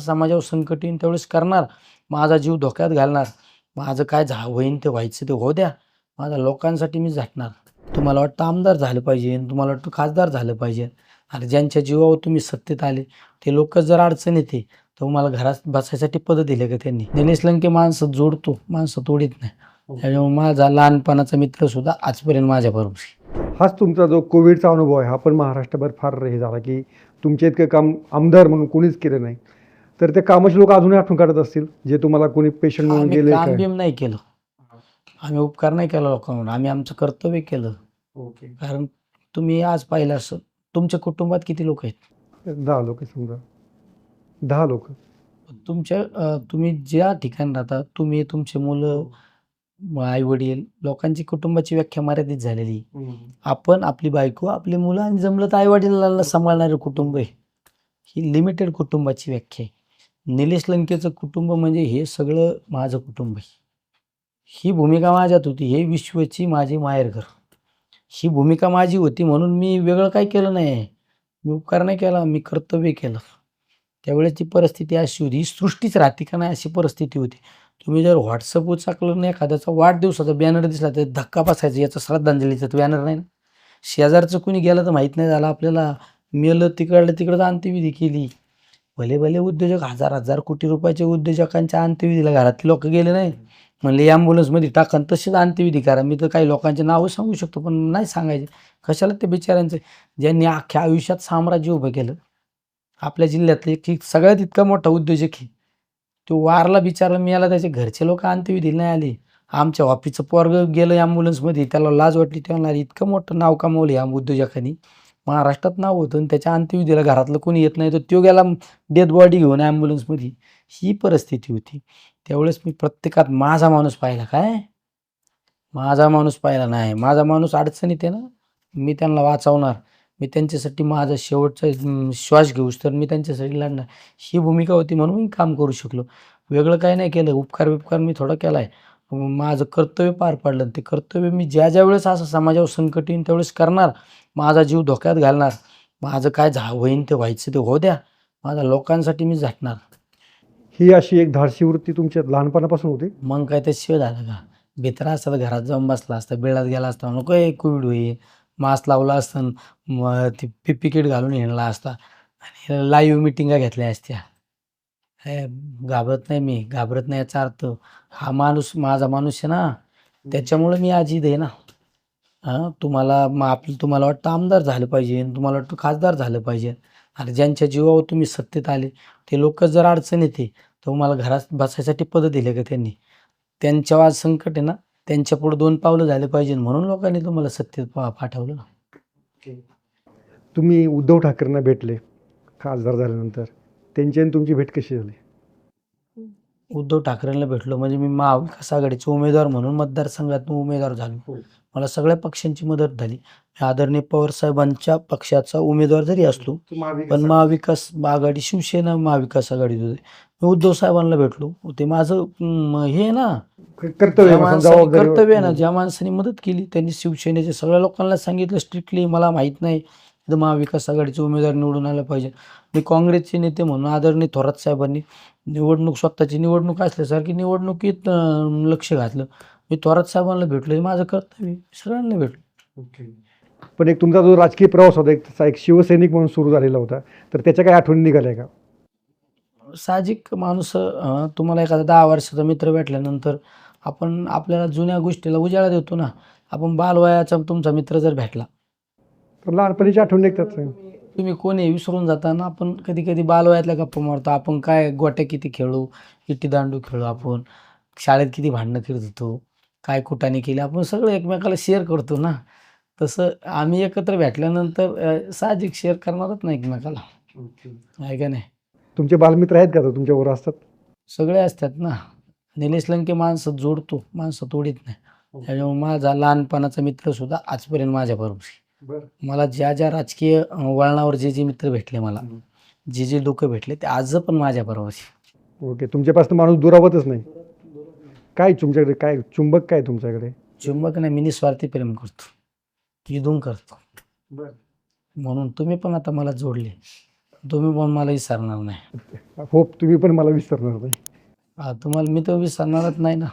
समाजावर संकट येईन त्यावेळेस करणार. माझा जीव धोक्यात घालणार. माझं काय झा होईन ते व्हायचं ते होऊ द्या. माझ्या लोकांसाठी मी झटणार. तुम्हाला वाटतं आमदार झालं पाहिजे तुम्हाला वाटतं खासदार झालं पाहिजे. आणि ज्यांच्या जीवावर तुम्ही सत्तेत आले ते लोक जर अडचण येते तर मला घरात बसायसाठी पद दिले का त्यांनी? दिनेश लंके माणसं जोडतो माणसं तोडीत नाही. त्याच्यामुळे माझा लहानपणाचा मित्र सुद्धा आजपर्यंत माझ्याबरोबर. हाच तुमचा जो कोविडचा अनुभव आहे हा पण महाराष्ट्रभर फार हे झाला की तुमच्या इतकं काम आमदार म्हणून कोणीच केलं नाही. तर ते कामाचे लोक अजूनही आठवण काढत असतील जे तुम्हाला कोणी पेशंट म्हणून आम्ही गेले काम काय? बिम नाही केलं. आम्ही उपकार नाही केला लोकांवर. आम्ही आमचं कर्तव्य केलं. ओके. कारण तुम्ही आज पाहिलं असं तुमच्या कुटुंबात किती लोक आहेत? दहा लोक समजा. दहा लोक. तुमच्या अं, तुम्ही ज्या ठिकाणी राहता तुम्ही तुमचे मुलं आई वडील लोकांची कुटुंबाची व्याख्या मर्यादित झालेली. आपण आपली बायको आपली मुलं आणि जमलं तर आई वडिलांना सांभाळणारे कुटुंब आहे. ही लिमिटेड कुटुंबाची व्याख्या आहे. निलेश लंकेचं कुटुंब म्हणजे हे सगळं माझं कुटुंब आहे. ही भूमिका माझ्यात होती. हे विश्वची माझी माहेरघर. ही भूमिका माझी होती म्हणून मी वेगळं काही केलं नाही. मी उपकार नाही केला. मी कर्तव्य केलं. त्यावेळेची परिस्थिती अशी होती. ही सृष्टीच राहते का नाही अशी परिस्थिती होती. तुम्ही जर व्हॉट्सअपवर चाकलं नाही एखाद्याचा वाढदिवसाचा बॅनर दिसला तर धक्का बसायचा. याचा श्रद्धांजलीचा बॅनर नाही ना. शेजारचं कुणी गेलं तर माहीत नाही झालं आपल्याला. मेलं तिकडलं तिकडं अंत्यविधी केली. भले भले उद्योजक हजार हजार कोटी रुपयाच्या उद्योजकांच्या अंत्यविधीला घरातले लोक गेले नाही. म्हणले ॲम्ब्युलन्समध्ये टाका तशीच तसेच अंत्यविधी करा. मी तर काही लोकांचे नावं सांगू शकतो पण नाही सांगायचे. कशाला ते बिचाऱ्यांचं? ज्यांनी अख्ख्या आयुष्यात साम्राज्य उभं केलं आपल्या जिल्ह्यातले की सगळ्यात इतका मोठा उद्योजक आहे. तो वारला बिचारला मी याला त्याचे घरचे लोक अंत्यविधीला नाही आले. आमच्या ऑफिसचं पोरग गेलं ॲम्ब्युलन्समध्ये त्याला लाज वाटली तेव्हा इतकं मोठं नाव कमवलं या उद्योजकांनी. महाराष्ट्रात नाव होतं आणि त्याच्या अंत्यविधीला घरातलं कोणी येत नाही तर तो गेला डेथ बॉडी घेऊन ॲम्ब्युलन्समध्ये ही परिस्थिती होती. त्यावेळेस मी प्रत्येकात माझा माणूस पाहिला काय? माझा माणूस पाहिला नाही. माझा माणूस अडचणीत आहे ना मी त्यांना वाचवणार. मी त्यांच्यासाठी माझा शेवटचा श्वास घेऊस तर मी त्यांच्यासाठी लढणार. ही भूमिका होती म्हणून मी काम करू शकलो. वेगळं काही नाही केलं. उपकार बिपकार मी थोडा केला आहे माझं कर्तव्य पार पाडलं ते कर्तव्य मी ज्या ज्या वेळेस असं समाजावर संकट येईन त्यावेळेस करणार. माझा जीव धोक्यात घालणार. माझं काय झा होईन ते व्हायचं ते होऊ द्या. माझ्या लोकांसाठी मी झटणार. ही अशी एक धाडसी वृत्ती तुमच्या लहानपणापासून होती? मग काय ते शिव झालं का? भित्रा असता तर घरात जाऊन बसला असता बिळात गेला असता नको हे कोविड होईल मास्क लावला असता मग ती पिपी किट घालून हिंडला असता. आणि लाईव्ह मिटिंगा घेतल्या असत्या. हे घाबरत नाही मी घाबरत नाही याचा अर्थ. हा माणूस माझा माणूस आहे ना त्याच्यामुळे मी अजित आहे ना. हां तुम्हाला मग आपलं तुम्हाला वाटतं आमदार झालं पाहिजे तुम्हाला वाटतं खासदार झालं पाहिजे. आणि ज्यांच्या जीवावर तुम्ही सत्तेत आले ते लोक जर अडचण येते तर मला घरात बसायसाठी पद दिले का त्यांनी? त्यांच्यावर आज संकट आहे ना त्यांच्या पुढे दोन पावलं झाले पाहिजे म्हणून लोकांनी तुम्हाला सत्तेत पाठवलं. ना तुम्ही उद्धव ठाकरेंना भेटले खासदार झाल्यानंतर. त्यांची आणि तुमची भेट कशी झाली? उद्धव ठाकरेंना भेटलो. म्हणजे मी महाविकास आघाडीचे उमेदवार म्हणून मतदारसंघातून उमेदवार झालो. मला सगळ्या पक्षांची मदत झाली. आदरणीय पवार साहेबांच्या पक्षाचा उमेदवार जरी असलो पण महाविकास आघाडी शिवसेना महाविकास आघाडीत होते. मी उद्धव साहेबांना भेटलो. ते माझं हे ना कर्तव्य कर्तव्य आहे ना ज्या माणसाने मदत केली त्यांनी शिवसेनेच्या सगळ्या लोकांना सांगितलं स्ट्रिक्टली मला माहीत नाही. इथं महाविकास आघाडीचे उमेदवार निवडून आला पाहिजे. मी काँग्रेसचे नेते म्हणून आदरणीय थोरात साहेबांनी निवडणूक स्वतःची निवडणूक असल्यासारखी निवडणुकीत लक्ष घातलं. मी थोरात साहेबांना भेटलो हे माझं कर्तव्य. सगळ्यांना भेटलो. पण एक तुमचा जो राजकीय प्रवास होता एक एक शिवसैनिक म्हणून सुरू झालेला होता तर त्याच्या काही आठवणी निघाल्या का? साहजिक माणूस तुम्हाला एखादा दहा वर्षाचा मित्र भेटल्यानंतर आपण आपल्याला जुन्या गोष्टीला उजाळा देतो ना. आपण बालवयाचा तुमचा मित्र जर भेटला तर लहानपणीची आठवणी निघतात तुम्ही कोणी विसरून जाताना आपण कधी कधी बालवयातल्या गप्पा मारतो. आपण काय गोट्या किती खेळू? इट्टी दांडू खेळू आपण? शाळेत किती भांडणं खेळत? होतो काय कुटाने केली? आपण सगळं एकमेकाला शेअर करतो ना. तसं आम्ही एकत्र भेटल्यानंतर अं, साहजिक शेअर करणारच नाही एकमेकाला. आहे का नाही? तुमचे बालमित्र आहेत का तर तुमच्याबरोबर असतात? सगळे असतात ना. निलेश लंके माणसं जोडतो. माणसं तोडीत नाही. त्याच्यामुळे माझा लहानपणाचा मित्र सुद्धा आजपर्यंत माझ्याबरोबर आहे. मला ज्या ज्या राजकीय वळणावर जे जे मित्र भेटले मला जे जे लोक भेटले ते आज पण माझ्याबरोबर आहे. ओके तुमच्यापासून माणूस दुरावतच नाही. काय तुमच्याकडे काय चुंबक काय तुमच्याकडे? चुंबक नाही मी निस्वार्थी प्रेम करतो. इदून करतो. म्हणून तुम्ही पण आता मला जोडले. तुम्ही पण मला विसरणार नाही. होप तुम्ही पण मला विसरणार नाही. तुम्हाला मी तर विसरणारच नाही ना.